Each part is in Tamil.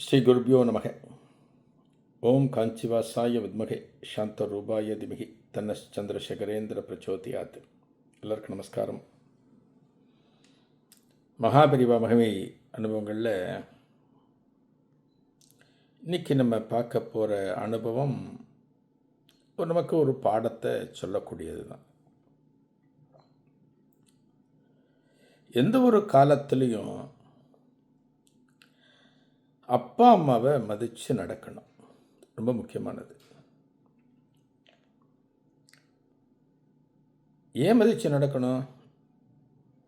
ஸ்ரீ குருபியோ நமக. ஓம் காஞ்சிவாசாய வித்மகே. சாந்த ரூபாய திமிகி. தன்னஸ் சந்திரசேகரேந்திர பிரச்சோதியாத். எல்லாருக்கும் நமஸ்காரம். மகாபரிவா மகிமை அனுபவங்களில் இன்னைக்கு நம்ம பார்க்க போகிற அனுபவம் ஒரு நமக்கு ஒரு பாடத்தை சொல்லக்கூடியது தான் எந்த ஒரு காலத்துலேயும் அப்பா அம்மாவை மதித்து நடக்கணும். ரொம்ப முக்கியமானது. ஏன் மதித்து நடக்கணும்?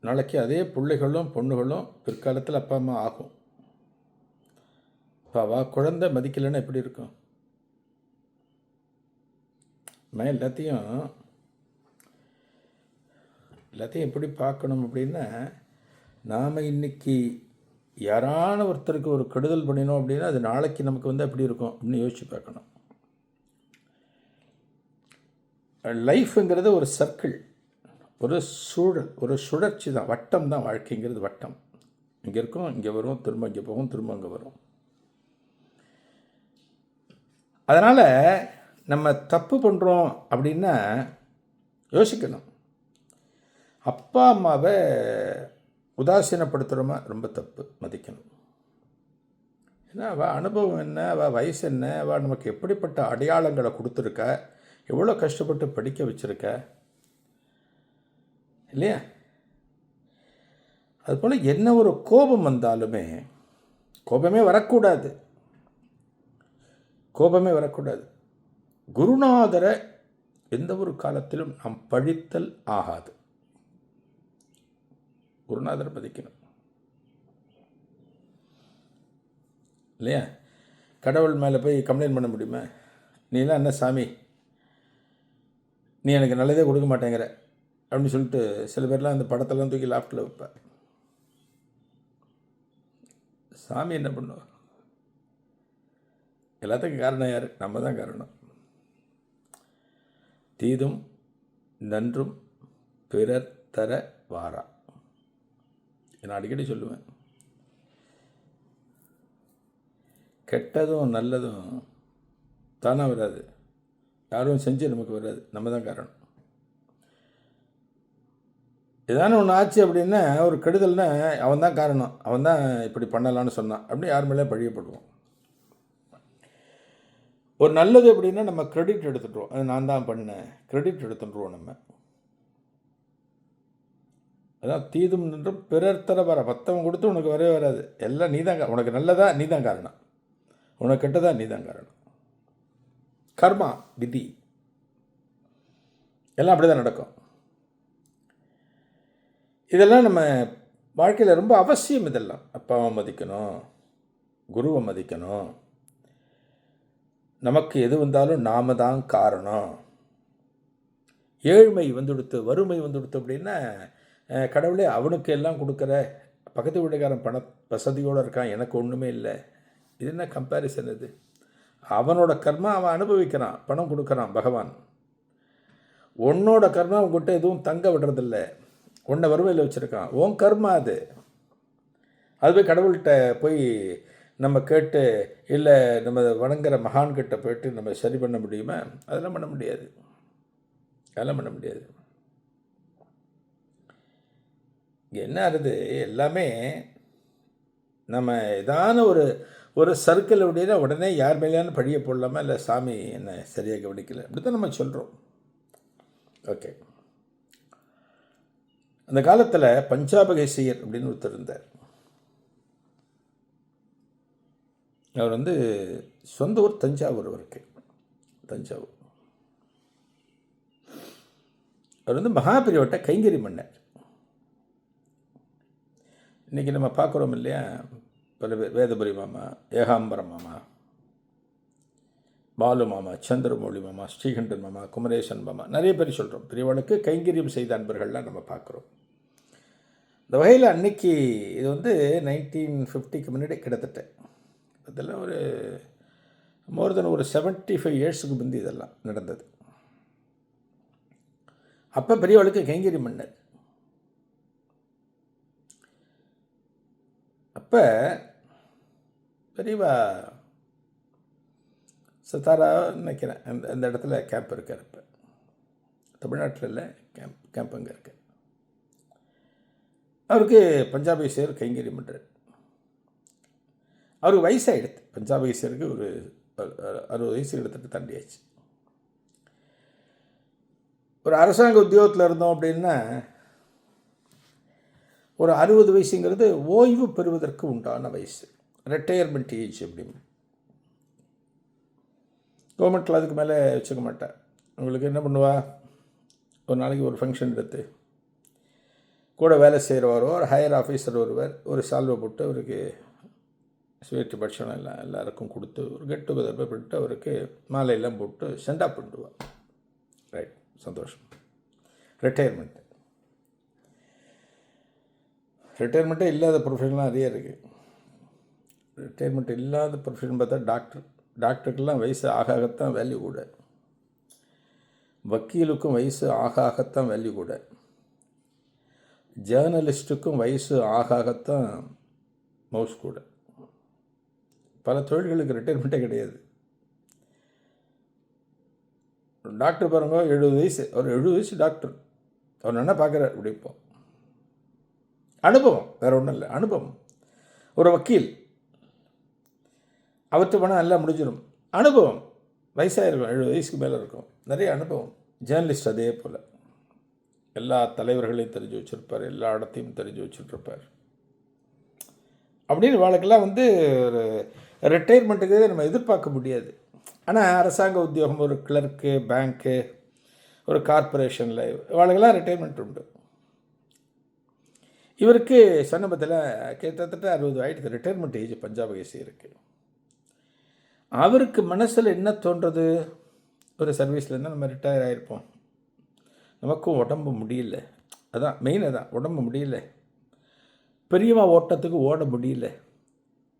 நாளைக்கு அதே பிள்ளைகளும் பொண்ணுகளும் பிற்காலத்தில் அப்பா அம்மா ஆகும். இப்போ அவள் குழந்தை மதிக்கலைன்னா எப்படி இருக்கும்? நான் எல்லாத்தையும் எல்லாத்தையும் எப்படி பார்க்கணும் அப்படின்னா நாம் இன்னைக்கு யாரான ஒருத்தருக்கு ஒரு கெடுதல் பண்ணினோம் அப்படின்னா அது நாளைக்கு நமக்கு வந்து அப்படி இருக்கும் அப்படின்னு யோசிச்சு பார்க்கணும். லைஃப்ங்கிறது ஒரு சர்க்கிள் ஒரு சூழல் ஒரு சுழற்சி தான் வட்டம் தான் வாழ்க்கைங்கிறது வட்டம். இங்கே இருக்கும் இங்கே வரும் திரும்ப இங்கே போகும் திரும்ப அங்கே வரும். அதனால் நம்ம தப்பு பண்ணுறோம் அப்படின்னா யோசிக்கணும். அப்பா அம்மாவை உதாசீனப்படுத்துகிறோமா ரொம்ப தப்பு. மதிக்கணும். ஏன்னா அவள் அனுபவம் என்ன? அவள் வயசு என்ன? அவள் நமக்கு எப்படிப்பட்ட அடையாளங்களை கொடுத்துருக்க? எவ்வளோ கஷ்டப்பட்டு படிக்க வச்சுருக்க? இல்லையா? அதுபோல் என்ன ஒரு கோபம் வந்தாலுமே கோபமே வரக்கூடாது. கோபமே வரக்கூடாது. குருநாதரை எந்த ஒரு காலத்திலும் நாம் பழித்தல் ஆகாது. குருநாதரை பதிக்கணும். இல்லையா? கடவுள் மேலே போய் கம்ப்ளைண்ட் பண்ண முடியுமா? நீலாம் என்ன சாமி? நீ எனக்கு நல்லதே கொடுக்க மாட்டேங்கிற. அப்படின்னு சொல்லிட்டு சில பேர்லாம் அந்த படத்தெல்லாம் தூக்கி லாஃப்டில் வைப்பேன் சாமி என்ன பண்ணுவோம் எல்லாத்துக்கும் காரணம் யார்? நம்ம தான் காரணம். தீதும் நன்றும் பிறர் தர வாரா. நான் அடிக்கடி சொல்லுவேன். கெட்டதும் நல்லதும் தானாக வராது. யாரும் செஞ்சு நமக்கு வராது. நம்ம தான் காரணம். ஏதான ஒன்று ஆச்சு அப்படின்னா ஒரு கெடுதல்னா அவன் தான் காரணம். அவன் தான் இப்படி பண்ணலான்னு சொன்னான். அப்படி யார் மேலே பழியப்படுவோம்? ஒரு நல்லது அப்படின்னா நம்ம கிரெடிட் எடுத்துட்டுருவோம். அது நான் தான் பண்ணேன். கிரெடிட் எடுத்துட்டுருவோம் நம்ம. அதான் தீதும் நின்றும் பிறர் தர வர. பத்தவன் கொடுத்து உனக்கு வரவே வராது. எல்லாம் நீ தான் உனக்கு நல்லதா நீ தான் காரணம். உனக்கு கெட்டதா நீ தான் காரணம். கர்மா விதி. எல்லாம் அப்படி தான் நடக்கும். இதெல்லாம் நம்ம வாழ்க்கையில் ரொம்ப அவசியம் இதெல்லாம். அப்பாவை மதிக்கணும் குருவை மதிக்கணும். நமக்கு எது வந்தாலும் நாம தான் காரணம். ஏழ்மை வந்துடுத்து வறுமை வந்துடுத்து அப்படின்னா கடவுளே அவனுக்கு எல்லாம் கொடுக்குற பக்கத்து வீட்டுக்காரன் பண வசதியோடு இருக்கான் எனக்கு ஒன்றுமே இல்லை. இது என்ன கம்பேரிசன் இது? அவனோட கர்மா அவன் அனுபவிக்கிறான் பணம் கொடுக்குறான் பகவான். உன்னோட கர்மா உங்ககிட்ட எதுவும் தங்க விடுறதில்ல. உன்னை வறுமையில் வச்சுருக்கான். உன் கர்மா அது. அது போய் கடவுள்கிட்ட போய் நம்ம கேட்டு இல்லை நம்ம வணங்குற மகான்கிட்ட போயிட்டு நம்ம சரி பண்ண முடியுமா? அதெல்லாம் பண்ண முடியாது. அதெல்லாம் பண்ண முடியாது. இங்கே என்ன ஆகுது? எல்லாமே நம்ம ஏதான ஒரு ஒரு சர்க்கிள் அப்படின்னா உடனே யார் மேலேயான பழிய போடலாமா? இல்லை சாமி என்ன சரியாக கவனிக்கல. அப்படி தான் நம்ம சொல்கிறோம் ஓகே அந்த காலத்தில் பஞ்சாபகேசியர் அப்படின்னு ஒருத்தர் இருந்தார். அவர் வந்து சொந்த ஊர் தஞ்சாவூர் அவருக்கு. தஞ்சாவூர். அவர் வந்து மகாபிரிவட்ட கைங்கறி மன்னர் இன்றைக்கி நம்ம பார்க்குறோம் இல்லையா? பல பேர் வேதபுரி மாமா ஏகாம்பரம் மாமா பாலு மாமா சந்திரமௌழி மாமா ஸ்ரீகண்டன் மாமா குமரேசன் மாமா நிறைய பேர் சொல்கிறோம் பெரியவளுக்கு கைங்கரியம் செய்த அன்பர்கள்லாம் நம்ம பார்க்குறோம். இந்த வகையில் அன்னைக்கு இது வந்து நைன்டீன் ஃபிஃப்டிக்கு முன்னாடி கிட்டத்தட்ட. இதெல்லாம் ஒரு மோர் தென் ஒரு செவன்ட்டி ஃபைவ் இயர்ஸுக்கு முந்தி இதெல்லாம் நடந்தது. அப்போ பெரியவளுக்கு கைங்கரியம் பண்ணது அப்போ பெரியவா சித்தாரா நினைக்கிறேன். அந்த அந்த இடத்துல கேம்ப் இருக்கார் இப்போ தமிழ்நாட்டில் இல்லை கேம்ப் கேம்ப் அங்கே இருக்கு. அவருக்கு பஞ்சாபி சேர் கைங்கறி பண்ணுறார் அவருக்கு வயசாகிடுது பஞ்சாபி சேருக்கு ஒரு அறுபது வயசு கிட்டத்தட்ட தாண்டியாச்சு. ஒரு அரசாங்க உத்தியோகத்தில் இருந்தோம் அப்படின்னா ஒரு அறுபது வயசுங்கிறது ஓய்வு பெறுவதற்கு உண்டான வயசு. ரிட்டையர்மெண்ட் ஏஜ் அப்படின்னு கவர்மெண்ட்டில் அதுக்கு மேலே வச்சுக்க மாட்டேன். உங்களுக்கு என்ன பண்ணுவா? ஒரு நாளைக்கு ஒரு ஃபங்க்ஷன் எடுத்து கூட வேலை செய்கிறவரோ ஒரு ஹையர் ஆஃபீஸர் ஒருவர் ஒரு சால்வை போட்டு அவருக்கு ஸ்வீட்டு பட்சணம் எல்லாம் எல்லாருக்கும் கொடுத்து ஒரு கெட் டுகெதர் போட்டு பண்ணிட்டு அவருக்கு மாலையெல்லாம் போட்டு சென்டாப் ஆஃப் ரைட் சந்தோஷம். ரிட்டையர்மெண்ட் ரிட்டையர்மெண்ட்டே இல்லாத ப்ரொஃபஷன்லாம் நிறைய இருக்குது ரிட்டையர்மெண்ட் இல்லாத ப்ரொஃபஷன் பார்த்தா டாக்டர் டாக்டருக்கெல்லாம் வயசு ஆக ஆகத்தான் வேல்யூ கூட. வக்கீலுக்கும் வயசு ஆக ஆகத்தான் வேல்யூ கூட. ஜேர்னலிஸ்ட்டுக்கும் வயசு ஆக ஆகத்தான் மவுஸ் கூட. பல தொழில்களுக்கு ரிட்டையர்மெண்ட்டே கிடையாது. டாக்டர் பாருங்க எழுபது வயசு அவர் எழுபது வயசு டாக்டர் அவர் என்ன பார்க்குறார்? இப்படி இப்போ அனுபவம் வேறு ஒன்றும் இல்லை அனுபவம். ஒரு வக்கீல். அவற்று பணம் எல்லாம் முடிஞ்சிடும் அனுபவம் வயசாக இருக்கும் எழுபது வயசுக்கு மேலே இருக்கும். நிறைய அனுபவம். ஜேர்னலிஸ்ட் அதே போல். எல்லா தலைவர்களையும் தெரிஞ்சு வச்சுருப்பார் எல்லா இடத்தையும் தெரிஞ்சு வச்சுட்ருப்பார் அப்படின்னு வாழ்க்கெல்லாம் வந்து ஒரு ரிட்டையர்மெண்ட்டுக்கு நம்ம எதிர்பார்க்க முடியாது. ஆனால் அரசாங்க உத்தியோகம் ஒரு கிளர்க்கு பேங்க்கு ஒரு கார்பரேஷனில் வாழ்க்கெல்லாம் ரிட்டையர்மெண்ட் உண்டு. இவருக்கு சமீபத்தில் கிட்டத்தட்ட அறுபது ஆயிடுது ரிட்டையர்மெண்ட் ஏஜ் பஞ்சாப் ஏசி இருக்குது அவருக்கு மனசில் என்ன தோன்றது? ஒரு சர்வீஸில் இருந்தால் நம்ம ரிட்டையர் ஆகிருப்போம் நமக்கும் உடம்பு முடியல. அதான் மெயின் அதான் உடம்பு முடியல. பெரியவா ஓட்டத்துக்கு ஓட முடியல.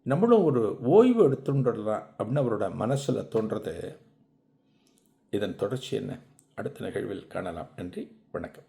நம்மளும் ஒரு ஓய்வு எடுத்துன்றலாம் அப்படின்னு அவரோட மனசில் தோன்றது. இதன் தொடர்ச்சி என்ன? அடுத்த நிகழ்வில் காணலாம். நன்றி வணக்கம்.